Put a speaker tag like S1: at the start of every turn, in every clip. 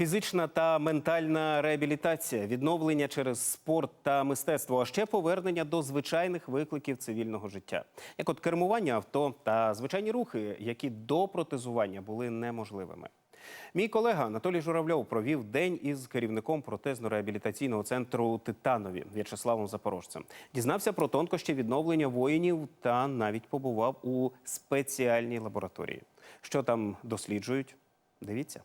S1: Фізична та ментальна реабілітація, відновлення через спорт та мистецтво, а ще повернення до звичайних викликів цивільного життя, як от кермування авто та звичайні рухи, які до протезування були неможливими. Мій колега Анатолій Журавльов провів день із керівником протезно-реабілітаційного центру Титанові В'ячеславом Запорожцем. Дізнався про тонкощі відновлення воїнів та навіть побував у спеціальній лабораторії. Що там досліджують? Дивіться.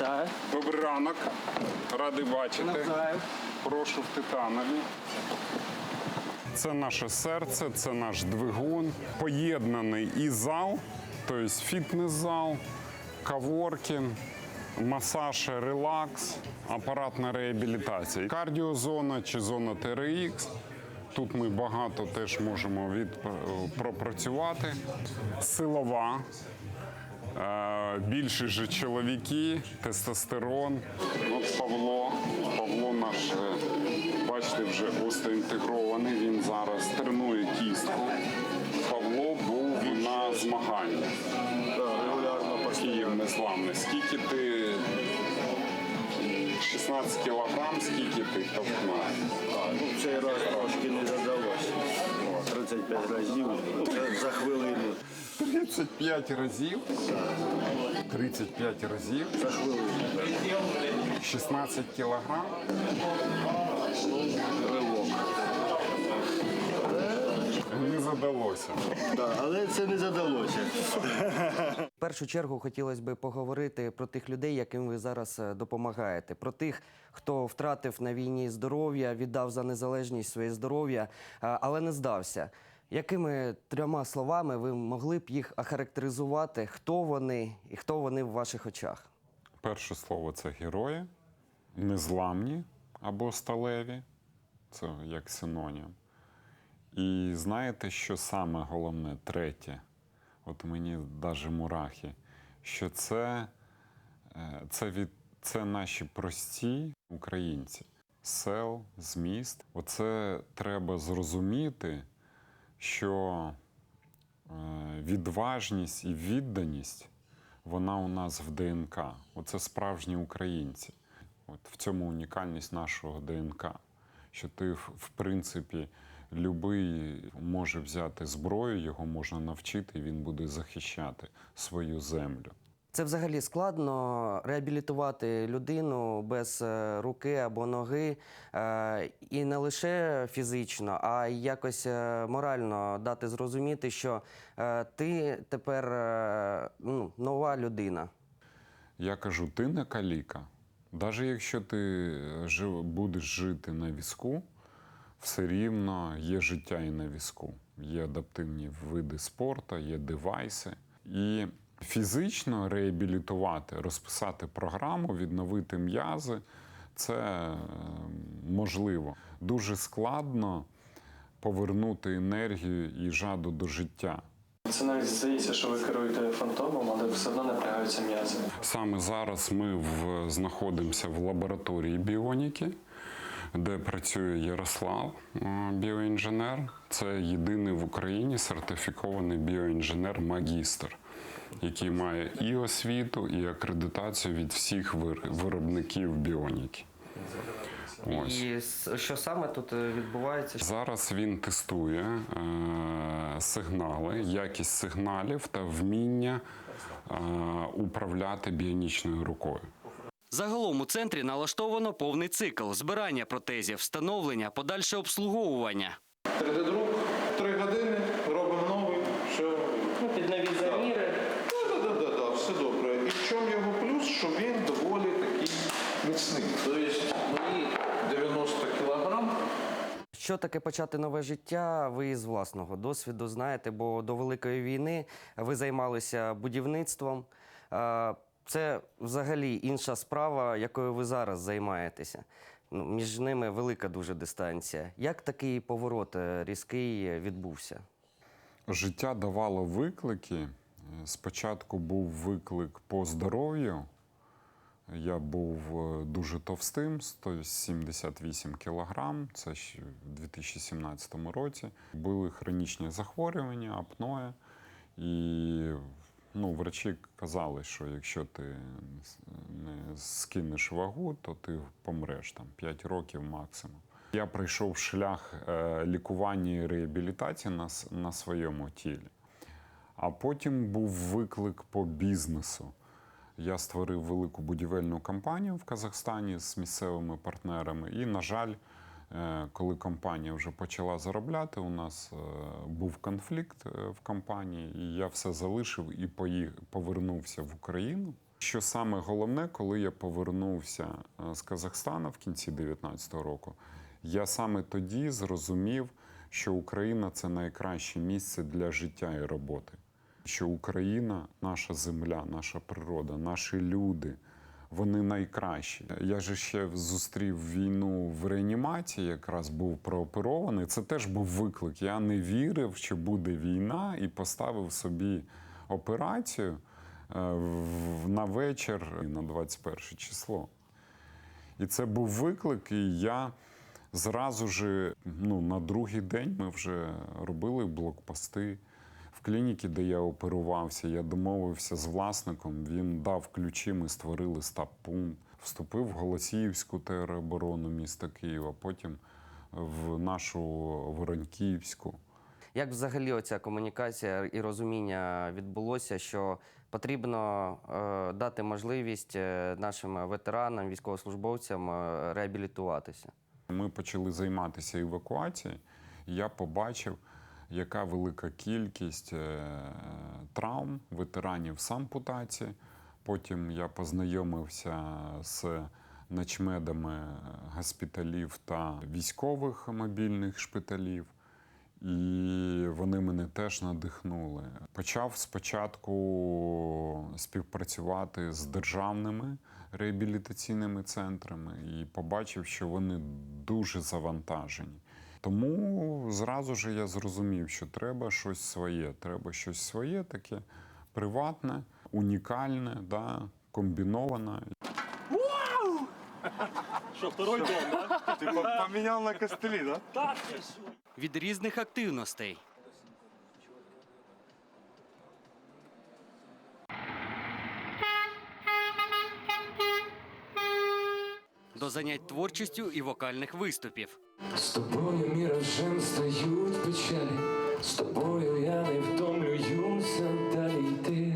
S2: Вітаю.
S3: Добрий ранок, радий бачити. Прошу в титанові. Це наше серце, це наш двигун. Поєднаний і зал, тобто фітнес-зал, каворкінг, масаж, релакс, апаратна реабілітація. Кардіозона чи зона TRX. Тут ми багато теж можемо від, пропрацювати. Силова, Е, Більше же чоловіки, тестостерон. От Павло, Павло наш, е, бачите, вже остеінтегрований. Він зараз тренує кістку. Павло був на змаганнях.
S4: регулярно
S3: Київ незламний. Скільки ти 16 кілограм, скільки ти товкнув?
S4: Ну, цей раз трошки не задалося. 35 разів за, за хвилину.
S3: 35 разів. 35 разів.
S4: За хвилину.
S3: 16 кілограм. Не задалося.
S4: Да, але це не задалося.
S2: В першу чергу хотілося б поговорити про тих людей, яким ви зараз е, допомагаєте, про тих, хто втратив на війні здоров'я, віддав за незалежність своє здоров'я, е, але не здався. Якими трьома словами ви могли б їх охарактеризувати, хто вони і хто вони в ваших очах?
S3: Перше слово це герої, незламні або сталеві, це як синонім. І знаєте, що саме головне, третє, от мені навіть мурахи, що це, е, це, від, це наші прості українці сел, з міст. Оце треба зрозуміти, що е, відважність і відданість вона у нас в ДНК. Оце справжні українці. От в цьому унікальність нашого ДНК. Що ти, в принципі, любий може взяти зброю, його можна навчити, і він буде захищати свою землю.
S2: Це взагалі складно реабілітувати людину без е, руки або ноги, е, і не лише фізично, а й якось е, морально дати зрозуміти, що ти тепер ну, нова людина.
S3: Я кажу, ти не каліка. Навіть якщо ти жив- будеш жити на візку, все рівно є життя і на візку. Є адаптивні види спорту, є девайси. І фізично реабілітувати, розписати програму, відновити м'язи це е, можливо. Дуже складно повернути енергію і жаду до життя.
S5: Це навіть здається, що ви керуєте фантомом, але все одно напрягаються м'язи.
S3: Саме зараз ми в, знаходимося в лабораторії біоніки, де працює Ярослав, е, біоінженер. Це єдиний в Україні сертифікований біоінженер-магістр, який має і освіту, і акредитацію від всіх виробників біоніки. Ось.
S2: І що саме тут е, відбувається?
S3: Зараз він тестує е, сигнали, якість сигналів та вміння е, управляти біонічною рукою.
S6: Загалом у центрі налаштовано повний цикл збирання протезів, встановлення, подальше обслуговування.
S7: 3D-друк, 3 години, робимо новий, все.
S2: Ну, під нові заміри.
S7: Так, так, так, так, все добре. І в чому його плюс, що він доволі такий міцний. Тобто мої 90 кілограм
S2: Що таке почати нове життя? Ви з власного досвіду знаєте, бо до Великої війни ви займалися будівництвом. Це взагалі інша справа, якою ви зараз займаєтеся. Ну, між ними велика дуже дистанція. Як такий поворот е, різкий відбувся?
S3: Життя давало виклики. Е, Спочатку був виклик по здоров'ю. Я був е, дуже товстим, 178 кілограм. Це ще в 2017 році. Були хронічні захворювання, апноє. І ну, врачі казали, що якщо ти не скинеш вагу, то ти помреш там 5 років максимум. Я пройшов шлях е, лікування і реабілітації на, на своєму тілі. А потім був виклик по бізнесу. Я створив велику будівельну компанію в Казахстані з місцевими партнерами. І, на жаль, е, коли компанія вже почала заробляти, у нас е, був конфлікт е, в компанії, і я все залишив і повернувся в Україну. Що саме головне, коли я повернувся з Казахстана в кінці 2019 року, я саме тоді зрозумів, що Україна це найкраще місце для життя і роботи. Що Україна, наша земля, наша природа, наші люди, вони найкращі. Я же ще зустрів війну в реанімації, якраз був прооперований. Це теж був виклик. Я не вірив, що буде війна, і поставив собі операцію е, на вечір на 21 число. І це був виклик, і я зразу ж ну, на другий день ми вже робили блокпости. В клініці, де я оперувався, я домовився з власником. Він дав ключі, ми створили стаб-пункт, вступив в Голосіївську тероборону міста Києва, потім в нашу Воронківську.
S2: Як взагалі оця комунікація і розуміння відбулося, що потрібно е, дати можливість е, нашим ветеранам, військовослужбовцям е, реабілітуватися?
S3: Ми почали займатися евакуацією, я побачив, яка велика кількість е, травм ветеранів з ампутації. Потім я познайомився з начмедами госпіталів та військових мобільних шпиталів. І вони мене теж надихнули. Почав спочатку співпрацювати з державними реабілітаційними центрами і побачив, що вони дуже завантажені. Тому зразу ж я зрозумів, що треба щось своє. Треба щось своє таке приватне, унікальне, да, комбіноване.
S6: Від різних активностей. До занять творчістю і вокальних виступів.
S8: З тобою міражем стають печалі, з тобою я не втомлююся далі йти.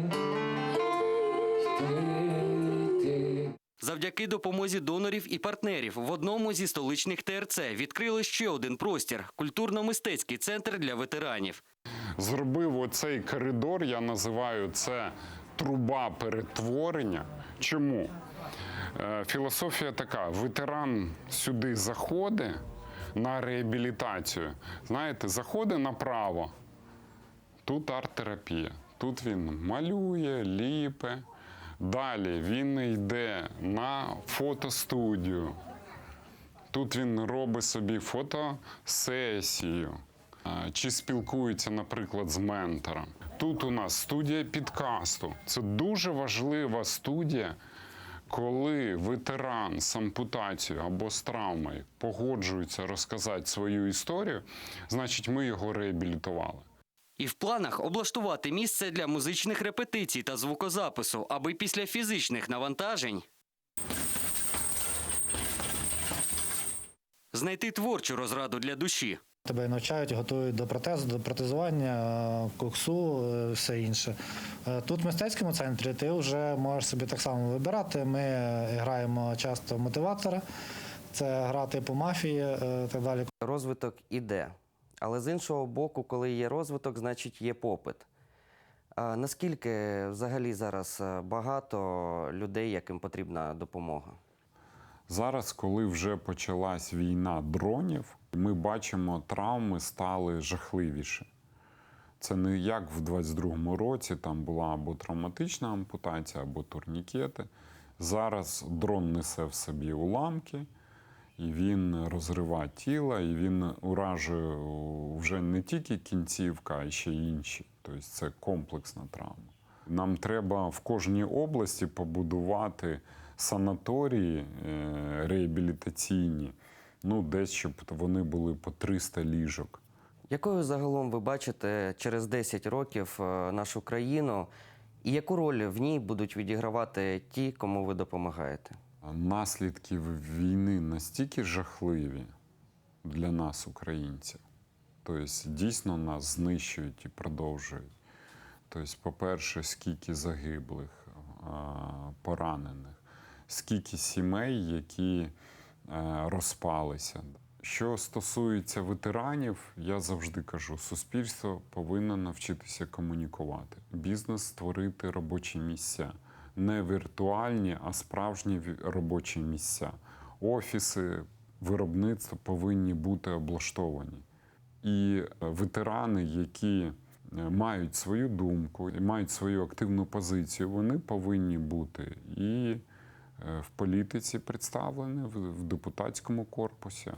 S6: Завдяки допомозі донорів і партнерів в одному зі столичних ТРЦ відкрили ще один простір культурно-мистецький центр для ветеранів.
S3: зробив оцей коридор, я називаю це труба перетворення. Чому? Е, Філософія така: ветеран сюди заходить на реабілітацію. Знаєте, заходить направо. Тут арт-терапія. Тут він малює, ліпе. Далі він йде на фотостудію. Тут він робить собі фотосесію чи спілкується, наприклад, з ментором. Тут у нас студія підкасту. Це дуже важлива студія, коли ветеран з ампутацією або з травмою погоджується розказати свою історію, значить, ми його реабілітували.
S6: І в планах облаштувати місце для музичних репетицій та звукозапису, аби після фізичних навантажень знайти творчу розраду для душі.
S9: Тебе навчають, готують до протезу, до протезування, е, коксу, е, все інше. Е, Тут в мистецькому центрі ти вже можеш собі так само вибирати. Ми граємо часто мотиватора, це гра типу мафії так далі.
S2: Розвиток іде. Але з іншого боку, коли є розвиток, значить є попит. Наскільки взагалі зараз багато людей, яким потрібна допомога?
S3: Зараз, коли вже почалась війна дронів, ми бачимо, травми стали жахливіші. Це не як в 22-му році там була або травматична ампутація, або турнікети. Зараз дрон несе в собі уламки, і він розриває тіло, і він уражує вже не тільки кінцівка, а ще інші. Тобто це комплексна травма. Нам треба в кожній області побудувати санаторії е, реабілітаційні, ну, десь щоб вони були по 300 ліжок.
S2: Якою загалом ви бачите через 10 років е, нашу країну, і яку роль в ній будуть відігравати ті, кому ви допомагаєте?
S3: Наслідки війни настільки жахливі для нас, українців. Тобто, дійсно нас знищують і продовжують. Тобто, по-перше, скільки загиблих, поранених, скільки сімей, які е, розпалися. Що стосується ветеранів, я завжди кажу, суспільство повинно навчитися комунікувати. Бізнес створити робочі місця. Не віртуальні, а справжні робочі місця. Офіси, виробництво повинні бути облаштовані. І е, ветерани, які е, мають свою думку, і мають свою активну позицію, вони повинні бути і в політиці представлені, в депутатському корпусі.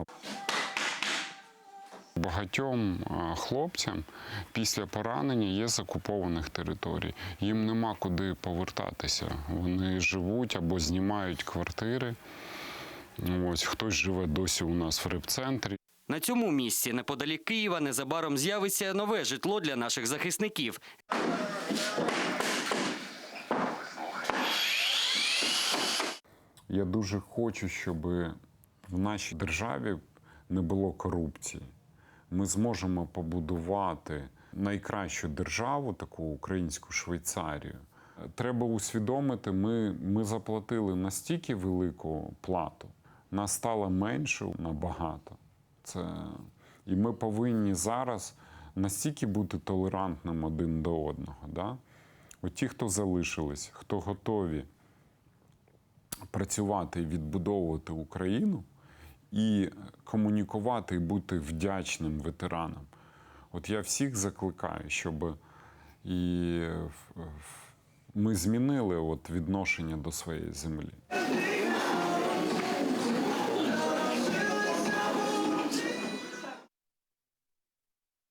S3: Багатьом е, хлопцям після поранення є з окупованих територій. Їм нема куди повертатися. Вони живуть або знімають квартири. Ось хтось живе досі у нас в репцентрі.
S6: На цьому місці, неподалік Києва, незабаром з'явиться нове житло для наших захисників.
S3: Я дуже хочу, щоб в нашій державі не було корупції. Ми зможемо побудувати найкращу державу, таку українську Швейцарію. Треба усвідомити, ми, ми заплатили настільки велику плату, нас стало менше набагато. Це... І ми повинні зараз настільки бути толерантним один до одного. Да? От ті, хто залишились, хто готові працювати і відбудовувати Україну, і комунікувати і бути вдячним ветеранам. От я всіх закликаю, щоб і ми змінили от відношення до своєї землі.